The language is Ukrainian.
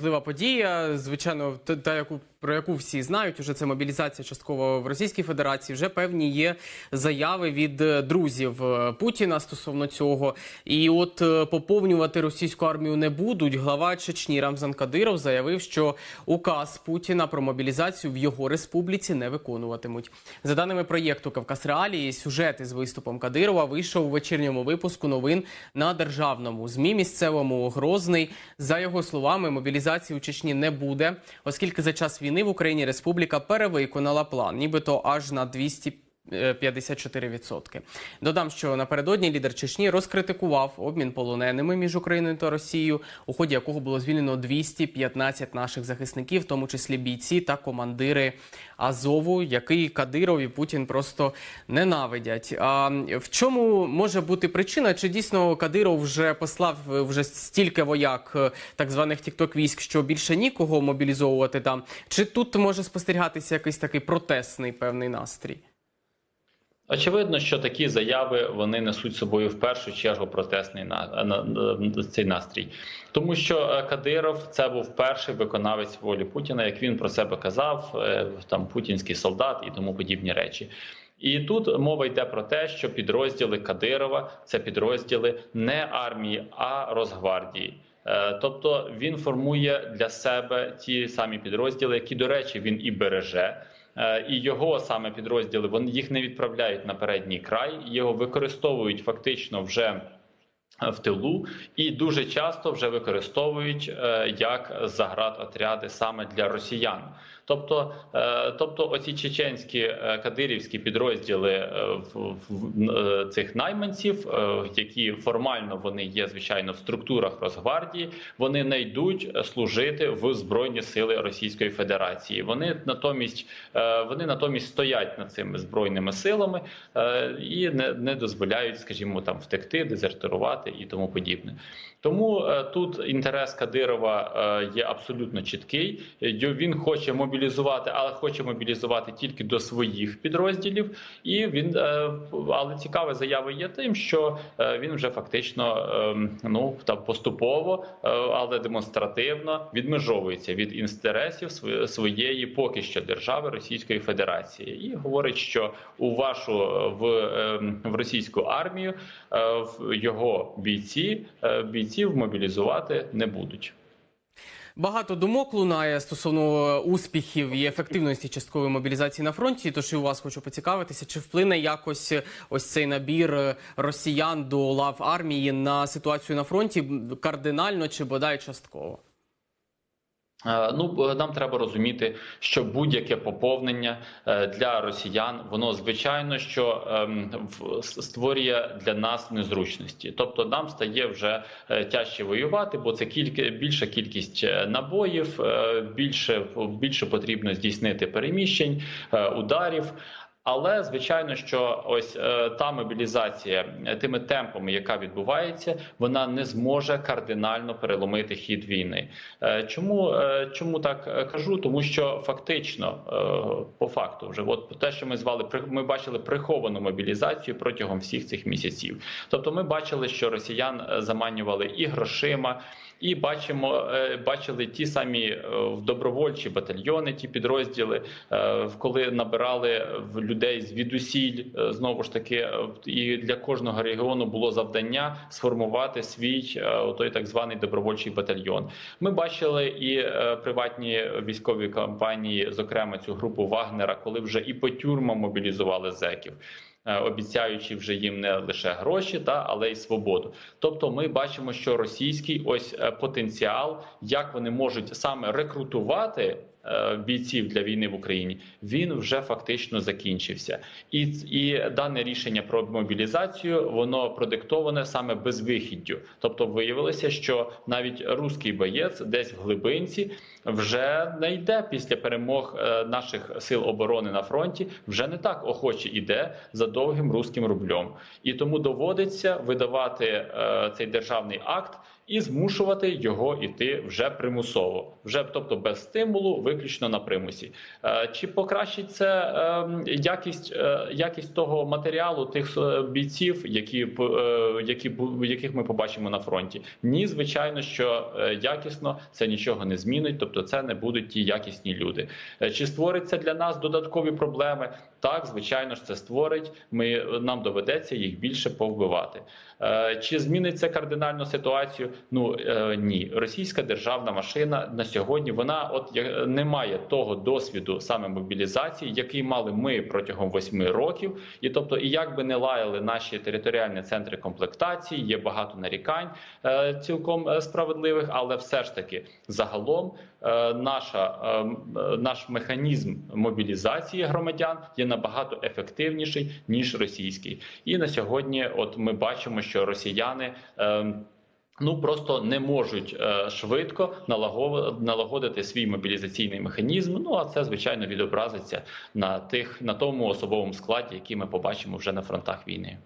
Важлива подія, звичайно, та, яку про яку всі знають, уже це мобілізація частково в Російській Федерації. Вже певні є заяви від е, друзів е, Путіна стосовно цього. І от е, поповнювати російську армію не будуть. Глава Чечні Рамзан Кадиров заявив, що указ Путіна про мобілізацію в його республіці не виконуватимуть. За даними проєкту Кавказ Реалії, сюжет із виступом Кадирова вийшов у вечірньому випуску новин на державному змі місцевому Грозний. За його словами, мобілізації у Чечні не буде, оскільки за час війни в Україні республіка перевиконала план, нібито аж на 200 е, 54%. Додам, що напередодні лідер Чечні розкритикував обмін полоненими між Україною та Росією, у ході якого було звільнено 215 наших захисників, в тому числі бійці та командири Азову, який Кадиров і Путін просто ненавидять. А в чому може бути причина? Чи дійсно Кадиров вже послав вже стільки вояк е, так званих тікток військ, що більше нікого мобілізовувати там? Чи тут може спостерігатися якийсь такий протестний певний настрій? Очевидно, що такі заяви вони несуть собою в першу чергу протестний на, на, на цей настрій, тому що е, Кадиров це був перший виконавець волі Путіна, як він про себе казав, е, там путінський солдат і тому подібні речі. І тут мова йде про те, що підрозділи Кадирова це підрозділи не армії, а Росгвардії. Е, Тобто він формує для себе ті самі підрозділи, які, до речі, він і береже. Е, І його саме підрозділи вони їх не відправляють на передній край, його використовують фактично вже в тилу, і дуже часто вже використовують е, як заградотряди саме для росіян. Тобто, е, тобто, оці чеченські е, кадирівські підрозділи е, цих найманців, які формально вони є звичайно в структурах Росгвардії, вони не йдуть служити в збройні сили Російської Федерації. Вони натомість вони натомість стоять над цими збройними силами і не, не дозволяють, скажімо, там втекти, дезертирувати і тому подібне. Тому тут інтерес Кадирова є абсолютно чіткий. Він хоче мобілізувати, але хоче мобілізувати тільки до своїх підрозділів. І він, е, але цікаве заява є тим, що е, він вже фактично е, ну там поступово, е, але демонстративно відмежовується від інтересів св- своєї поки що держави Російської Федерації, і говорить, що у вашу в, е, в російську армію в його бійці бійців мобілізувати не будуть. Багато думок лунає стосовно успіхів і ефективності часткової мобілізації на фронті. Тож і у вас хочу поцікавитися, чи вплине якось ось цей набір е, росіян до лав армії на ситуацію на фронті кардинально чи бодай частково? Е, Ну нам треба розуміти, що будь-яке поповнення е, для росіян, воно звичайно що ем, створює для нас незручності. Тобто нам стає вже е, тяжче воювати, бо це кілька більша кількість набоїв, більше більше потрібно здійснити переміщень, ударів. Але звичайно, що ось е, та мобілізація е, тими темпами, яка відбувається, вона не зможе кардинально переломити хід війни. Е, чому, чому так кажу? Тому що фактично, по факту, вже от те, що ми звали ми бачили приховану мобілізацію протягом всіх цих місяців. Тобто, ми бачили, що росіян заманювали і грошима. І бачимо, бачили ті самі в добровольчі батальйони, ті підрозділи, коли набирали в людей звідусіль е, знову ж таки, е, і для кожного регіону було завдання сформувати свій е, той так званий добровольчий батальйон. Ми бачили і приватні військові компанії, зокрема цю групу Вагнера, коли вже і по тюрмам мобілізували зеків. Е, Обіцяючи вже їм не лише гроші, та але й свободу. Тобто, ми бачимо, що російський ось е, потенціал, як вони можуть саме рекрутувати е, бійців для війни в Україні, він вже фактично закінчився, і, і дане рішення про мобілізацію воно продиктоване саме безвихіддю. Тобто, виявилося, що навіть руський боєць десь в глибинці вже не йде після перемог наших сил оборони на фронті, вже не так охоче іде за довгим руським рублем, і тому доводиться видавати е, цей державний акт і змушувати його іти вже примусово, вже тобто без стимулу, виключно на примусі. Е, Чи покращить це е, якість, е, якість того матеріалу тих е, бійців, які які яких ми побачимо на фронті? Ні, звичайно, що якісно це нічого не змінить, тобто це не будуть ті якісні люди. Чи створить це для нас додаткові проблеми? Так, звичайно ж, це створить. Ми нам доведеться їх більше повбивати. Чи зміниться кардинально ситуацію? Ну е, ні, російська державна машина на сьогодні вона от не має того досвіду саме мобілізації, який мали ми протягом восьми років. І тобто, і як би не лаяли наші територіальні центри комплектації, є багато нарікань е, цілком е, справедливих, але все ж таки загалом е, наша е, е, наш механізм мобілізації громадян є набагато ефективніший ніж російський. І на сьогодні, от ми бачимо, що росіяни. е, Ну просто не можуть е, швидко налаго- налагодити свій мобілізаційний механізм. Ну а це звичайно відобразиться на тих на тому особовому складі, який ми побачимо вже на фронтах війни.